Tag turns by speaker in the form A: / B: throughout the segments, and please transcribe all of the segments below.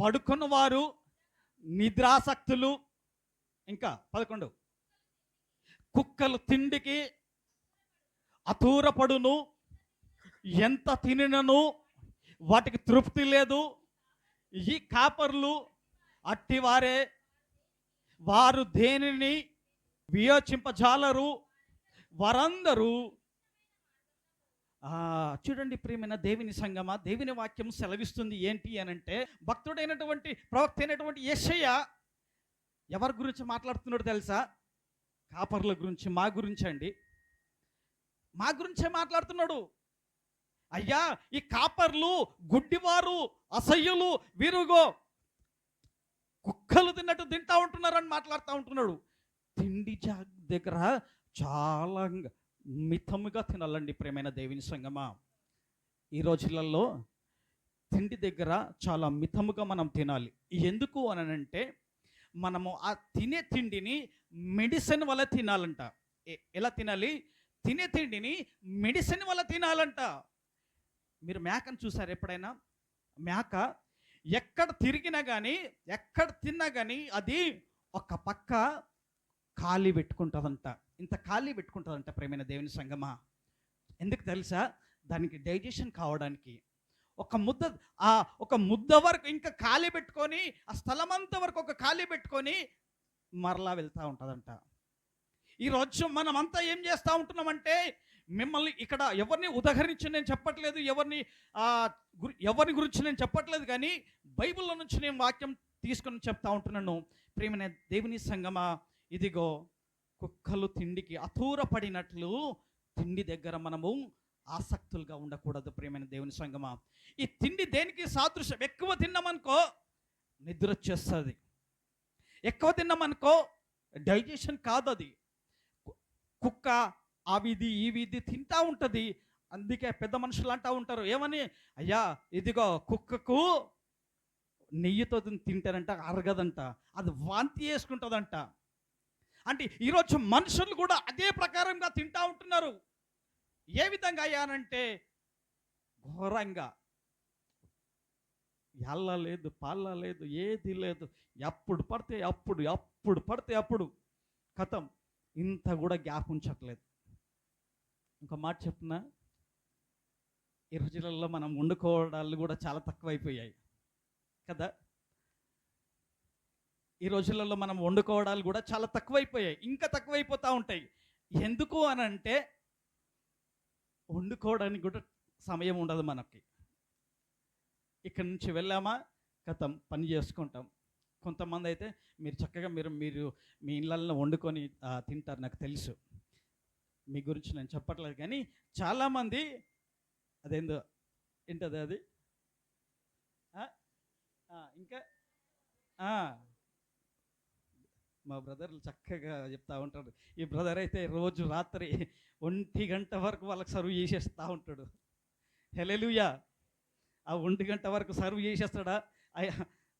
A: పడుకున్న వారు నిద్రాసక్తులు ఇంకా పదకొండు. కుక్కలు తిండికి అతూరపడును ఎంత తినను వాటికి తృప్తి లేదు ఈ కాపర్లు అట్టివారే వారు దేనిని వియోచింపజాలరు వారందరూ చూడండి ప్రియమైన దేవిని సంగమా దేవిని వాక్యం సెలవిస్తుంది ఏంటి అని అంటే భక్తుడైనటువంటి ప్రవక్త అయినటువంటి యశయ్య ఎవరి గురించి మాట్లాడుతున్నాడు తెలుసా? కాపర్ల గురించి మా గురించి అండి. మా గురించే మాట్లాడుతున్నాడు. అయ్యా ఈ కాపర్లు గుడ్డివారు అసహ్యులు వీరుగో కుక్కలు తిన్నట్టు తింటా ఉంటున్నారని మాట్లాడుతూ ఉంటున్నాడు. తిండి జా- దగ్గర చాలా మితముగా తినాలండి ప్రేమైన దేవుని సంగమా. ఈ రోజులలో తిండి దగ్గర చాలా మితముగా మనం తినాలి. ఎందుకు అని అంటే మనము ఆ తినే తిండిని మెడిసిన్ వల్ల తినాలంట. ఎలా తినాలి? తినే తిండిని మెడిసిన్ వల్ల తినాలంట. మీరు మేకను చూసారు ఎప్పుడైనా? మేక ఎక్కడ తిరిగినా కానీ ఎక్కడ తిన్నా కానీ అది ఒక పక్క ఖాళీ పెట్టుకుంటుందంట. ఇంత ఖాళీ పెట్టుకుంటుందంట ప్రేమైన దేవుని సంగమా? ఎందుకు తెలుసా? దానికి డైజెషన్ కావడానికి. ఒక ముద్ద ఆ ఒక ముద్ద వరకు ఇంకా ఖాళీ పెట్టుకొని ఆ స్థలం అంతా వరకు ఒక ఖాళీ పెట్టుకొని మరలా వెళ్తూ ఉంటుందంట. ఈరోజు మనం అంతా ఏం చేస్తూ ఉంటున్నామంటే మిమ్మల్ని ఇక్కడ ఎవరిని ఉదహరించి నేను చెప్పట్లేదు ఎవరిని ఎవరిని గురించి నేను చెప్పట్లేదు కానీ బైబిల్లో నుంచి నేను వాక్యం తీసుకొని చెప్తా ఉంటున్నాను. ప్రేమైన దేవుని సంగమా ఇదిగో కుక్కలు తిండికి అతూరపడినట్లు తిండి దగ్గర మనము ఆసక్తులుగా ఉండకూడదు ప్రియమైన దేవుని సంగమా. ఈ తిండి దేనికి సాదృశ్యం? ఎక్కువ తిన్నామనుకో నిద్ర వచ్చేస్తుంది. ఎక్కువ తిన్నామనుకో డైజెషన్ కాదు అది కుక్క ఆ విధి ఈ విధి తింటా ఉంటుంది. అందుకే పెద్ద మనుషులు అంటా ఉంటారు. ఏమని? అయ్యా ఇదిగో కుక్కకు నెయ్యితో తింటారంట అరగదంట. అది వాంతి వేసుకుంటుందంట అంటే ఈరోజు మనుషులు కూడా అదే ప్రకారంగా తింటా ఉంటున్నారు. ఏ విధంగా అయ్యానంటే ఘోరంగా. ఎల్ల లేదు పాల లేదు ఏది లేదు. ఎప్పుడు పడితే అప్పుడు అప్పుడు పడితే అప్పుడు కథం ఇంత కూడా గ్యాప్ ఉంచట్లేదు. ఇంకో మాట చెప్తున్నా. ఈ రోజులలో మనం వండుకోవడాలు కూడా చాలా తక్కువైపోయాయి. కదా? ఈ రోజులలో మనం వండుకోవడాలు కూడా చాలా తక్కువైపోయాయి. ఇంకా తక్కువైపోతూ ఉంటాయి. ఎందుకు అని అంటే వండుకోవడానికి కూడా సమయం ఉండదు మనకి. ఇక్కడి నుంచి వెళ్ళామా? కథం పని చేసుకుంటాం. కొంతమంది అయితే మీరు చక్కగా మీరు మీరు మీ ఇళ్ళల్లో వండుకొని తింటారు నాకు తెలుసు. మీ గురించి నేను చెప్పట్లేదు కానీ చాలామంది అదేందో ఏంటది అది? ఇంకా? మా బ్రదర్లు చక్కగా చెప్తా ఉంటాడు. ఈ బ్రదర్ అయితే రోజు రాత్రి ఒంటి గంట వరకు వాళ్ళకి సర్వ్ చేసేస్తూ ఉంటాడు. హెలెలుయా ఆ ఒంటి గంట వరకు సర్వ్ చేసేస్తాడా?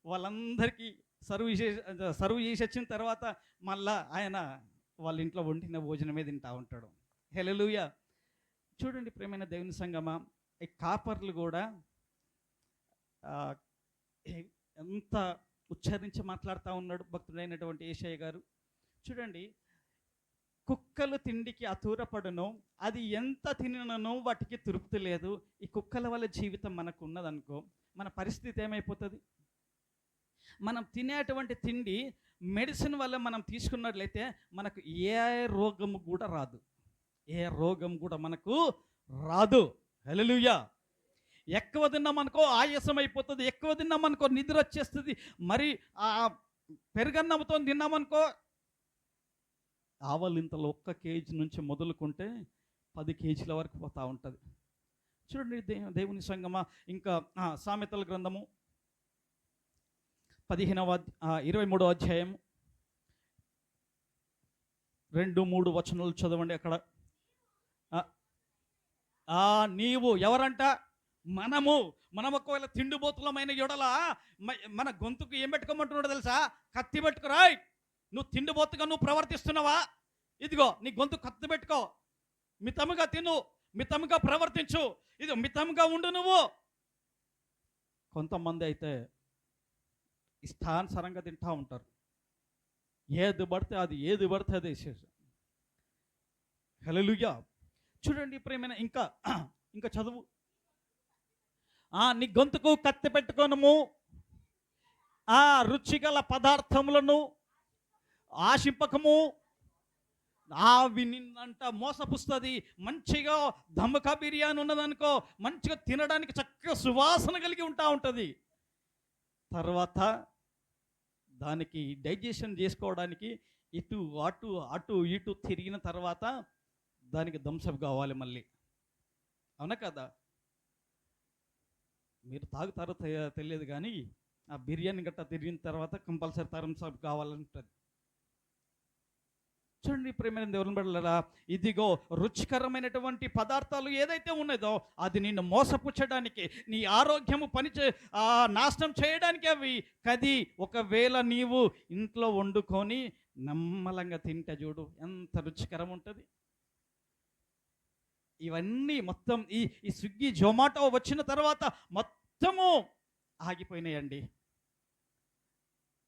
A: వాళ్ళందరికీ సర్వ్ చేసే సర్వ్ చేసి వచ్చిన తర్వాత మళ్ళా ఆయన వాళ్ళ ఇంట్లో వండిన భోజనమే తింటా ఉంటాడు. హెలెలుయా చూడండి ప్రేమైన దేవుని సంగమా ఈ కాపర్లు కూడా ఎంత ఉచ్చరించి మాట్లాడుతూ ఉన్నాడు భక్తుడైనటువంటి ఏషయ్య గారు. చూడండి కుక్కలు తిండికి అతూరపడను అది ఎంత తినను వాటికి తృప్తి లేదు. ఈ కుక్కల వల్ల జీవితం మనకు ఉన్నదనుకో మన పరిస్థితి ఏమైపోతుంది? మనం తినేటువంటి తిండి మెడిసిన్ వల్ల మనం తీసుకున్నట్లయితే మనకు ఏ రోగము కూడా రాదు. ఏ రోగం కూడా మనకు రాదు. హల్లెలూయా! ఎక్కువ తిన్నామనుకో ఆయాసం అయిపోతుంది ఎక్కువ తిన్నామనుకో నిద్ర వచ్చేస్తుంది మరి ఆ పెరుగన్నంతో తిన్నామనుకో ఆవలింతలు ఒక్క కేజీ నుంచి మొదలుకుంటే పది కేజీల వరకు పోతూ ఉంటుంది. చూడండి దే దేవుని సంగమ ఇంకా సామెతల గ్రంథము పదిహేనవ ఇరవై మూడవ అధ్యాయం రెండు మూడు వచనాలు చదవండి అక్కడ. నీవు ఎవరంట? మనము మనం ఒకవేళ తిండిబోతులమైన ఎడల మన గొంతుకు ఏం పెట్టుకోమంటున్నాడు తెలుసా? కత్తి పెట్టుకురాయ్ నువ్వు తిండిబోతుగా నువ్వు ప్రవర్తిస్తున్నావా? ఇదిగో నీ గొంతు కత్తి పెట్టుకో. మితముగా తిను మితముగా ప్రవర్తించు. ఇది మితముగా ఉండు నువ్వు. కొంతమంది అయితే ఇష్టానుసారంగా తింటా ఉంటారు. ఏది పడితే అది ఏది పడితే అది వేసేసి హల్లెలూయా! చూడండి ప్రేమైన ఇంకా ఇంకా చదువు. నీ గొంతుకు కత్తి పెట్టుకొనము. ఆ రుచిగల పదార్థములను ఆశింపకము. అవి నిన్నంట మోసపుస్తుంది. మంచిగా దమ్మక బిర్యానీ ఉన్నదనుకో మంచిగా తినడానికి చక్కగా సువాసన కలిగి ఉంటా ఉంటుంది. తర్వాత దానికి డైజెషన్ చేసుకోవడానికి ఇటు అటు అటు ఇటు తిరిగిన తర్వాత దానికి దంసప్ కావాలి మళ్ళీ. అవునా కదా? మీరు తాగుతారో తె- తెలియదు కానీ ఆ బిర్యానీ గట్ట తిరిగిన తర్వాత కంపల్సరీ థమ్సప్ కావాలంటుంది. చూడండి ప్రేమైన దేవుని బిడ్డలారా ఇదిగో రుచికరమైనటువంటి పదార్థాలు ఏదైతే ఉన్నదో అది నిన్ను మోసపుచ్చడానికి నీ ఆరోగ్యము పనిచే నాశనం చేయడానికి అవి కది ఒకవేళ నీవు ఇంట్లో వండుకొని నమ్మలంగా తింటే చూడు ఎంత రుచికరం ఉంటుంది. ఇవన్నీ మొత్తం ఈ ఈ స్విగ్గీ జొమాటో వచ్చిన తర్వాత మొత్తము ఆగిపోయినాయండి.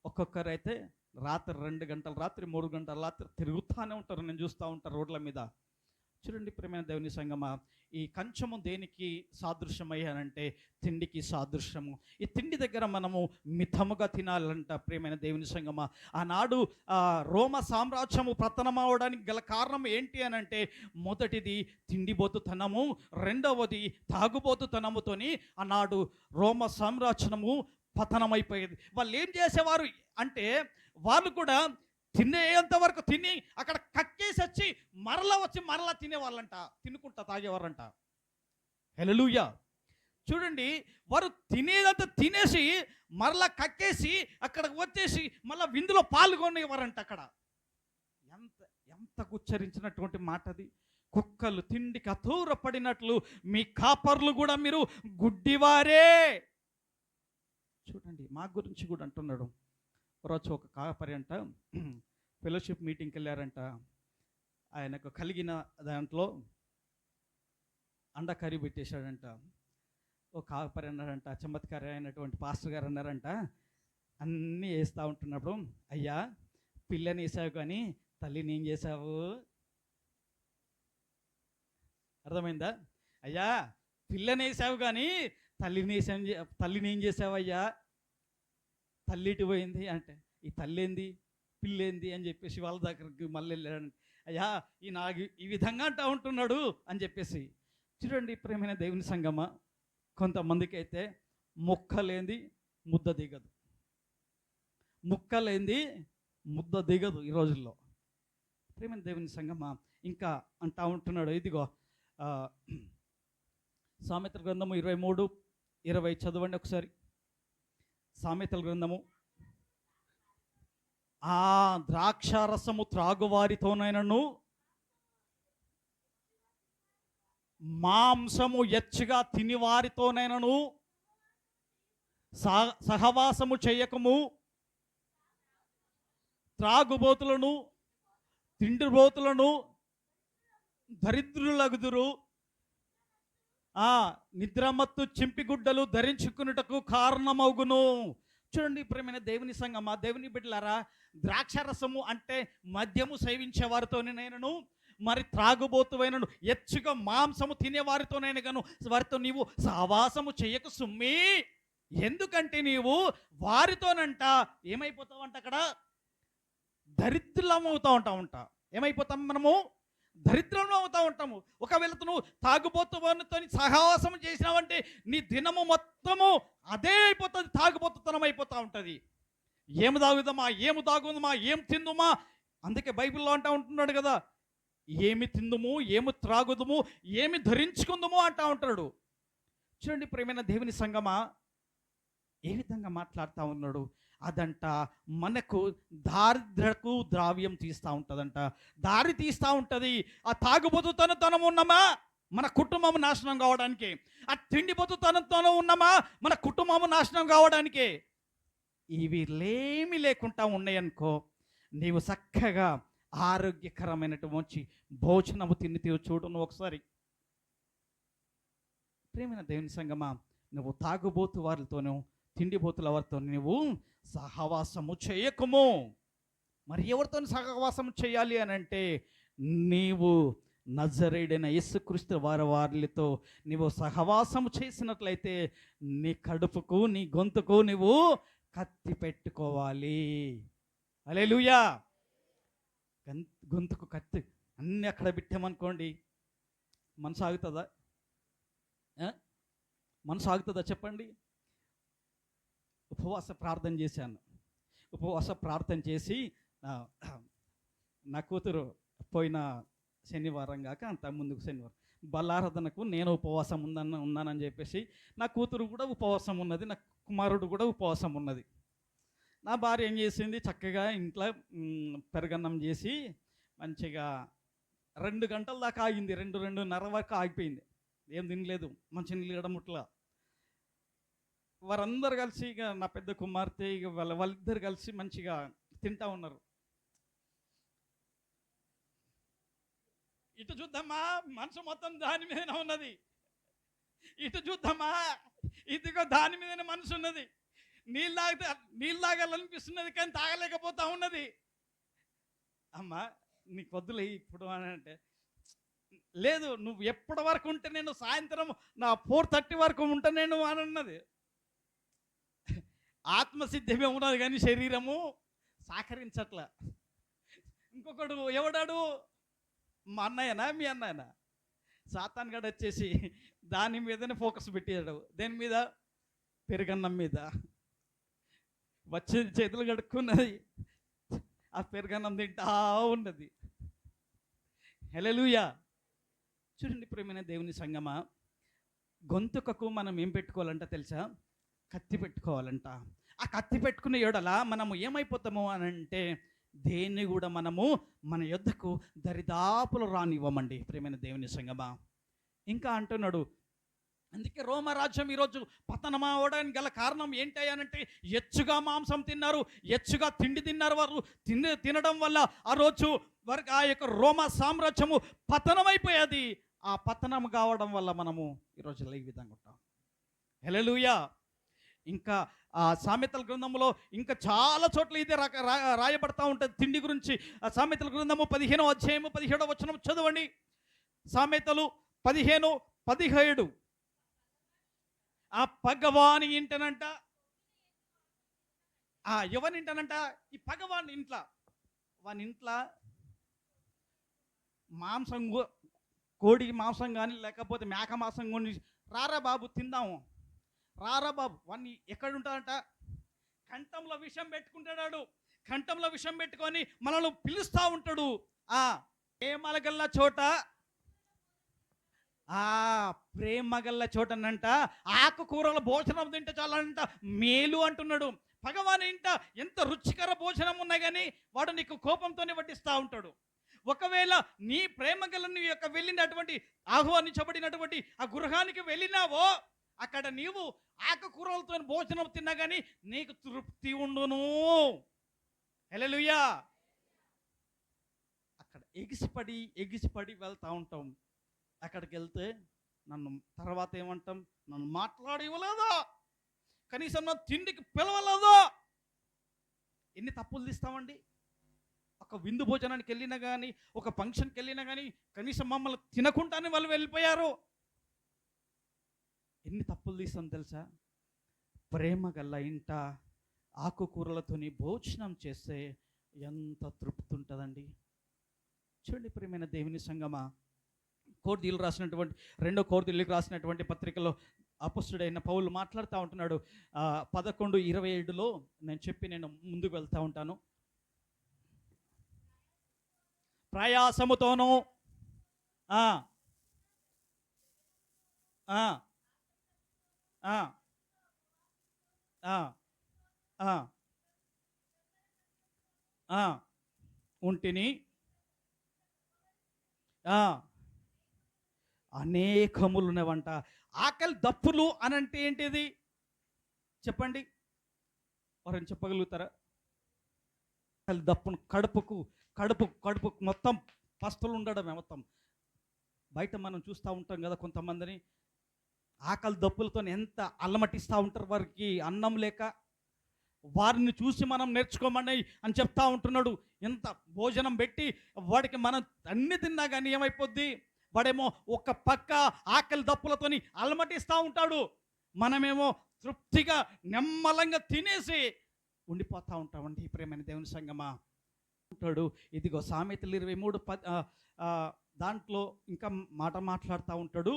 A: ఒక్కొక్కరైతే రాత్రి రెండు గంటల రాత్రి మూడు గంటల రాత్రి తిరుగుతూనే ఉంటారు. నేను చూస్తూ ఉంటాను రోడ్ల మీద. చూడండి ప్రేమైన దేవుని సంగమ ఈ కంచము దేనికి సాదృశ్యమయ్యానంటే తిండికి సాదృశ్యము. ఈ తిండి దగ్గర మనము మితముగా తినాలంట ప్రేమైన దేవుని సంగమ. ఆనాడు రోమ సామ్రాజ్యము పతనమవడానికి గల కారణం ఏంటి అని అంటే మొదటిది తిండిబోతుతనము రెండవది తాగుబోతుతనముతోని ఆనాడు రోమ సామ్రాజ్యము పతనమైపోయేది. వాళ్ళు ఏం చేసేవారు అంటే వాళ్ళు కూడా తినేంత వరకు తిని అక్కడ కక్కేసి వచ్చి మరలా వచ్చి మరలా తినేవాళ్ళంట తినుకుంటా తాగేవారంట హెలలుయా చూడండి వారు తినేదంతా తినేసి మరలా కక్కేసి అక్కడికి వచ్చేసి మళ్ళీ విందులో పాల్గొనేవారంట అక్కడ. ఎంత ఎంత గుచ్చరించినటువంటి మాట అది కుక్కలు తిండికి అతూర పడినట్లు మీ కాపర్లు కూడా మీరు గుడ్డివారే. చూడండి మా గురించి కూడా అంటున్నాడు. రోజు ఒక కాపరి అంట ఫెలోషిప్ మీటింగ్కి వెళ్ళారంట. ఆయనకు కలిగిన దాంట్లో అండ కర్రీ పెట్టేశాడంట. ఓ కాపరి అన్నాడంట చమత్కారి అయినటువంటి పాస్టర్ గారు అన్నారంట అన్నీ వేస్తూ ఉంటున్నప్పుడు అయ్యా పిల్లని వేసావు కానీ తల్లిని ఏం చేసావు? అర్థమైందా? అయ్యా పిల్లని వేసావు కానీ తల్లిని వేసాం తల్లిని ఏం చేసావు తల్లిటి పోయింది అంటే ఈ తల్లేంది ఏంది? పిల్లేంది అని చెప్పేసి వాళ్ళ దగ్గరికి మళ్ళీ వెళ్ళాడు అయ్యా ఈ నాకు ఈ విధంగా అంటా ఉంటున్నాడు అని చెప్పేసి. చూడండి ప్రేమైన దేవుని సంగమ కొంతమందికి అయితే ముక్కలేంది ముద్ద దిగదు. ముక్కలేంది ముద్ద దిగదు ఈ రోజుల్లో. ప్రేమైన దేవుని సంగమ ఇంకా అంటా ఉంటున్నాడు. ఇదిగో సామెత్ర గ్రంథము ఇరవై మూడు ఇరవై చదవండి ఒకసారి. సామెతల గ్రంథము. ఆ ద్రాక్షారసము త్రాగువారితోనైనను మాంసము ఎచ్చుగా తినివారితోనైనను సహ సహవాసము చేయకము త్రాగుబోతులను తిండిబోతులను దరిద్రులగుదురు ఆ నిద్రమత్తు చింపిగుడ్డలు ధరించుకున్నటకు కారణమవుగును. చూడండి ప్రేమైన దేవుని సంగమా దేవుని బిడ్డలారా ద్రాక్షరసము అంటే మద్యము సేవించే వారితోనే నేను మరి త్రాగుబోతువైనను ఎచ్చుగా మాంసము తినేవారితోనైనా గాను వారితో నీవు సావాసము చేయకు సుమ్మి. ఎందుకంటే నీవు వారితోనంట ఏమైపోతావంట అక్కడ? దరిద్రమవుతా ఉంటా ఉంటా. ఏమైపోతాం మనము? దరిద్రంలో అవుతా ఉంటాము. ఒకవేళ నువ్వు తాగుబోతుతో సహవాసం చేసినావంటే నీ దినము మొత్తము అదే అయిపోతుంది. తాగుబోతుతనం అయిపోతూ ఉంటుంది. ఏమి తాగుదామా? ఏమి తాగుదామా? ఏం తిందుమా? అందుకే బైబిల్లో అంటా ఉంటున్నాడు కదా ఏమి తిందుము? ఏమి త్రాగుదుము? ఏమి ధరించుకుందుము? అంటా ఉంటాడు. చూడండి ప్రేమైన దేవుని సంగమా ఏ విధంగా మాట్లాడుతూ ఉన్నాడు? అదంట మనకు దారిద్రకు ద్రావ్యం తీస్తూ ఉంటుందంట. దారి తీస్తూ ఉంటుంది. ఆ తాగుబోతుతనం తనం ఉన్నామా? మన కుటుంబం నాశనం కావడానికి. ఆ తిండిపోతుతనంతోనూ ఉన్నామా? మన కుటుంబం నాశనం కావడానికి. ఇవి లేమి లేకుండా ఉన్నాయనుకో నీవు చక్కగా ఆరోగ్యకరమైనటువంటి భోజనము తిని తీ- చూడు నువ్వు ఒకసారి. ప్రేమైన దేవుని సంగమా నువ్వు తాగుబోతు వారితోనూ తిండిపోతుల వారితో నీవు సహవాసము చేయకము. మరి ఎవరితో సహవాసం చేయాలి అని అంటే నీవు నజరేడైన యేసుక్రీస్తు వారి వారితో నీవు సహవాసము చేసినట్లయితే నీ కడుపుకు నీ గొంతుకు నీవు కత్తి పెట్టుకోవాలి. అలే లూయా గొంతుకు కత్తి. అన్నీ అక్కడ పెట్టామనుకోండి మనసు ఆగుతుందా? మనసు ఆగుతుందా చెప్పండి? ఉపవాస ప్రార్థన చేశాను. ఉపవాస ప్రార్థన చేసి నా- నా కూతురు పోయిన శనివారం కాక అంత ముందుకు శనివారం. బలారాధనకు నేను ఉపవాసం ఉందన్న ఉన్నానని చెప్పేసి నా కూతురు కూడా ఉపవాసం ఉన్నది నా కుమారుడు కూడా ఉపవాసం ఉన్నది. నా భార్య ఏం చేసింది? చక్కగా ఇంట్లో పెరగన్నం చేసి మంచిగా రెండు గంటల దాకా ఆగింది. రెండు రెండున్నర వరకు ఆగిపోయింది. ఏం తినలేదు. మంచి నీళ్ళు ఇడముట్లా వారందరు కలిసి ఇక నా పెద్ద కుమార్తె ఇక వాళ్ళ వాళ్ళిద్దరు కలిసి మంచిగా తింటా ఉన్నారు. ఇటు చూద్దామా? మనసు మొత్తం దాని మీదనే ఉన్నది. ఇటు చూద్దామా? ఇదిగో దాని మీదనే మనసు ఉన్నది. నీళ్ళు తాగితే నీళ్ళు తాగాలనిపిస్తున్నది కానీ తాగలేకపోతా ఉన్నది. అమ్మా నీకు వద్దులే ఇప్పుడు అని అంటే లేదు నువ్వు ఎప్పటి వరకు ఉంటే నేను సాయంత్రం నా ఫోర్ థర్టీ వరకు ఉంటా నేను అని అన్నది. ఆత్మసిద్ధమే ఉన్నది కానీ శరీరము సహకరించట్ల ఇంకొకడు ఎవడాడు? మా అన్నయ్యనా మీ అన్నయ్యనా? సాతాన్ గడు వచ్చేసి దాని మీదనే ఫోకస్ పెట్టాడు దేని మీద? పెరుగన్నం మీద. వచ్చేది చేతులు కడుక్కున్నది. ఆ పెరుగన్నం తింటా ఉన్నది. హెలలుయా చూడండి ప్రేమైన దేవుని సంగమా. గొంతుకకు మనం ఏం పెట్టుకోవాలంట తెలుసా? కత్తి పెట్టుకోవాలంట. ఆ కత్తి పెట్టుకున్న ఏడల మనము ఏమైపోతాము అని అంటే దేన్ని కూడా మనము మన యొద్దకు దరిదాపులు రానివ్వమండి ప్రేమైన దేవుని సంగమా. ఇంకా అంటున్నాడు అందుకే రోమరాజ్యం ఈరోజు పతనమవడానికి గల కారణం ఏంటి అనంటే ఎచ్చుగా మాంసం తిన్నారు ఎచ్చుగా తిండి తిన్నారు వారు. తిని తినడం వల్ల ఆ రోజు వారికి ఆ యొక్క రోమ సామ్రాజ్యము పతనమైపోయేది. ఆ పతనం కావడం వల్ల మనము ఈరోజు ఈ విధంగా ఉంటాం. హెలలుయా ఇంకా ఆ సామెతల గ్రంథంలో ఇంకా చాలా చోట్ల ఇదే రా- రాయబడతా ఉంటుంది. తిండి గురించి ఆ సామెతల గ్రంథము పదిహేనో అధ్యాయము పదిహేడో వచనం చదవండి. సామెతలు పదిహేను పదిహేడు. ఆ పగవాని ఇంటనంట. ఆ ఎవరి ఇంటనంట? ఈ పగవాని ఇంట్లో. వాని ఇంట్లో మాంసం కోడి మాంసం కానీ లేకపోతే మేక మాంసం కొని రారా బాబు తిందాము. రారా బాబు వాడిని ఎక్కడ ఉంటాడంట? కంఠంలో విషం పెట్టుకుంటాడు కంఠంలో విషం పెట్టుకొని మనల్ని పిలుస్తూ ఉంటాడు. ఆ ప్రేమల గల్ల చోట. ఆ ప్రేమ గల్ల చోటనంట. ఆకుకూరల భోజనం తింటే చాలంట. మేలు అంటున్నాడు. భగవాన్ ఇంట ఎంత రుచికర భోజనం ఉన్నా కానీ వాడు నీకు కోపంతోనే వడ్డిస్తూ ఉంటాడు. ఒకవేళ నీ ప్రేమ నీ యొక్క వెళ్ళినటువంటి ఆహ్వానించబడినటువంటి ఆ గృహానికి వెళ్ళినావో అక్కడ నీవు ఆకుకూరలతో భోజనం తిన్నా కానీ నీకు తృప్తి ఉండును. హల్లెలూయా. అక్కడ ఎగిసిపడి ఎగిసిపడి వెళ్తా ఉంటాం. అక్కడికి వెళ్తే నన్ను తర్వాత ఏమంటాం? నన్ను మాట్లాడివ్వలేదా? కనీసం నా తిండికి పిలవలేదా? ఎన్ని తప్పులు తీస్తామండి? ఒక విందు భోజనానికి వెళ్ళినా కానీ ఒక ఫంక్షన్కి వెళ్ళినా కానీ కనీసం మమ్మల్ని తినకుండానే వాళ్ళు వెళ్ళిపోయారు. ఎన్ని తప్పులు తీస్తాం తెలుసా? ప్రేమ గల్ల ఇంట ఆకుకూరలతోని భోజనం చేస్తే ఎంత తృప్తి ఉంటుందండి చూడండి ప్రియమైన దేవుని సంగమా. కోర్దీలు రాసినటువంటి రెండో కోర్దీలకు రాసినటువంటి పత్రికలో అపస్తుడైన పౌలు మాట్లాడుతూ ఉంటున్నాడు. పదకొండు ఇరవై ఏడులో నేను చెప్పి నేను ముందుకు వెళ్తూ ఉంటాను. ప్రయాసముతోనూ ఉంటిని. అనేకములు ఉన్నవంట. ఆకలి దప్పులు అని అంటే ఏంటిది? చెప్పండి. ఎవరైనా చెప్పగలుగుతారా? ఆకలి దప్పును కడుపుకు కడుపు కడుపుకు మొత్తం పస్తులు ఉండడమే మొత్తం. బయట మనం చూస్తూ ఉంటాం కదా కొంతమందిని. ఆకలి దప్పులతో ఎంత అల్లమటిస్తూ ఉంటారు వారికి అన్నం లేక? వారిని చూసి మనం నేర్చుకోమని అని చెప్తా ఉంటున్నాడు. ఎంత భోజనం పెట్టి వాడికి మనం అన్ని తిన్నా కానీ ఏమైపోద్ది? వాడేమో ఒక పక్క ఆకలి దప్పులతోని అలమటిస్తూ ఉంటాడు. మనమేమో తృప్తిగా నెమ్మలంగా తినేసి ఉండిపోతూ ఉంటామండి ప్రేమైన దేవుని సంగమా. ఉంటాడు. ఇదిగో సామెతలు ఇరవై మూడు ప దాంట్లో ఇంకా మాట మాట్లాడుతూ ఉంటాడు.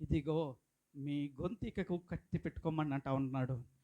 A: ఇదిగో మీ గొంతికకు కత్తి పెట్టుకోమని అంటా ఉన్నాడు.